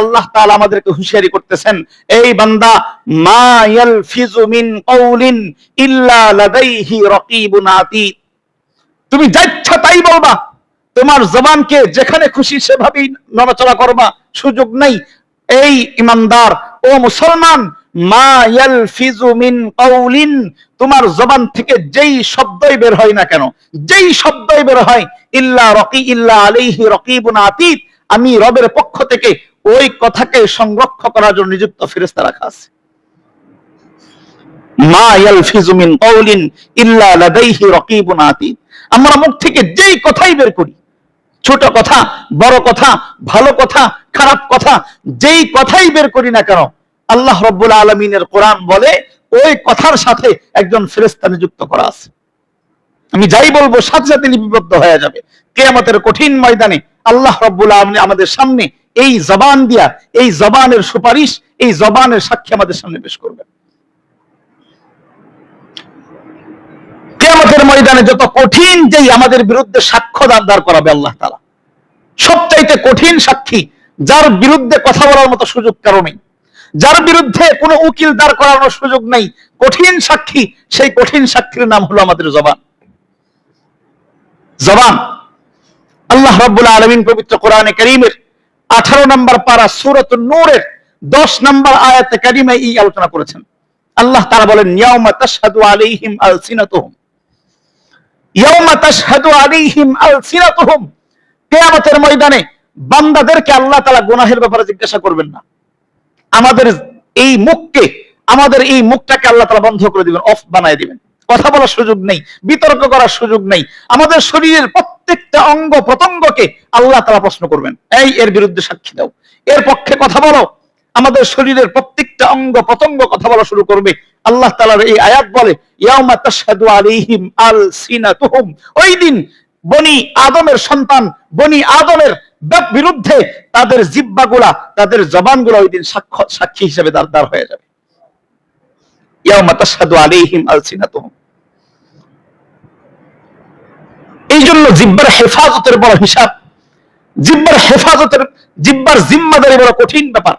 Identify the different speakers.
Speaker 1: আল্লাহ আমাদেরকে হুঁশিয়ারি করতেছেন, এই বান্দা ইল্লা লাদাইহি তুমি তাই বলবা, তোমার জবানকে যেখানে খুশি সেভাবেই নড়াচড়া করবা, সুযোগ নেই। এই ইমানদার, ও মুসলমান, মা ইয়ালফিজু মিন তোমার জবান থেকে যেই শব্দই বের হয় না কেন, যেই শব্দই বের হয়, ইল্লা রকি, ইল্লা আলাইহি রকিবুন আতীত, আমি রবের পক্ষ থেকে ওই কথাকে সংরক্ষণ করার জন্য নিযুক্ত ফেরেশতা রাখা আছে। মা ইল্লা লাদাইহি আতীদ। আমরা মুখ থেকে যেই কথাই বের করি, ছোট কথা, বড় কথা, ভালো কথা, খারাপ কথা, যেই কথাই বের করি না কেন, আল্লাহ রব্বুল আলমিনের কোরআন বলে ওই কথার সাথে একজন ফেরেস্তা নিযুক্ত করা আছে। আমি যাই বলব, সাথে সাথে লিপিবদ্ধ হয়ে যাবে। কেয়ামতের কঠিন ময়দানে আল্লাহ রব্বুল আলমিন আমাদের সামনে এই জবান দিয়া, এই জবানের সুপারিশ, এই জবানের সাক্ষী আমাদের সামনে পেশ করবেন কেয়ামতের ময়দানে যত কঠিন যেই আমাদের বিরুদ্ধে সাক্ষ্য দান করাবে আল্লাহ তালা সবচাইতে কঠিন সাক্ষী, যার বিরুদ্ধে কথা বলার মতো সুযোগ কারও নেই, যার বিরুদ্ধে কোনো উকিল দাঁড় করানোর সুযোগ নেই, কঠিন সাক্ষী, সেই কঠিন সাক্ষীর নাম হলো আমাদের জবান। জবান আল্লাহ রাব্বুল আলামিন পবিত্র কোরআনে কারীমের 18 নম্বর পারা সূরাত নূরের 10 নম্বর আয়াতে কারিমায় এই আলোচনা করেছেন। আল্লাহ তাআলা বলেন আলাইহিম ইয়াউমা আলাইহিম কিয়ামতের ময়দানে বান্দাদেরকে আল্লাহ তাআলা গুনাহের ব্যাপারে জিজ্ঞাসা করবেন না। আমাদের এই মুখকে, আমাদের এই মুখটাকে আল্লাহ তাআলা বন্ধ করে দিবেন, অফ বানায় দিবেন। কথা বলার সুযোগ নেই, বিতর্ক করার সুযোগ নেই। আমাদের শরীরের প্রত্যেকটা অঙ্গ প্রত্যঙ্গকে আল্লাহ তাআলা প্রশ্ন করবেন। এই এর বিরুদ্ধে সাক্ষী দাও। এর পক্ষে কথা বলো। আমাদের শরীরের প্রত্যেকটা অঙ্গ প্রত্যঙ্গ কথা বলা শুরু করবে। আল্লাহ তাআলার এই আয়াত বলে আলসিনাতুহুম। ওই দিন বনি আদমের সন্তান, বনি আদমের বিরুদ্ধে তাদের জিব্বাগুলা তাদের জবানগুলো ওই দিন সাক্ষী হিসেবে দাঁড় হয়ে যাবে। ইয়াউমা তাশহাদু আলাইহিম আলসিনাতুহুম। এই জন্য জিব্বার হেফাজতের বড় হিসাব জিব্বার হেফাজতের জিব্বার জিম্মাদারি বড় কঠিন ব্যাপার।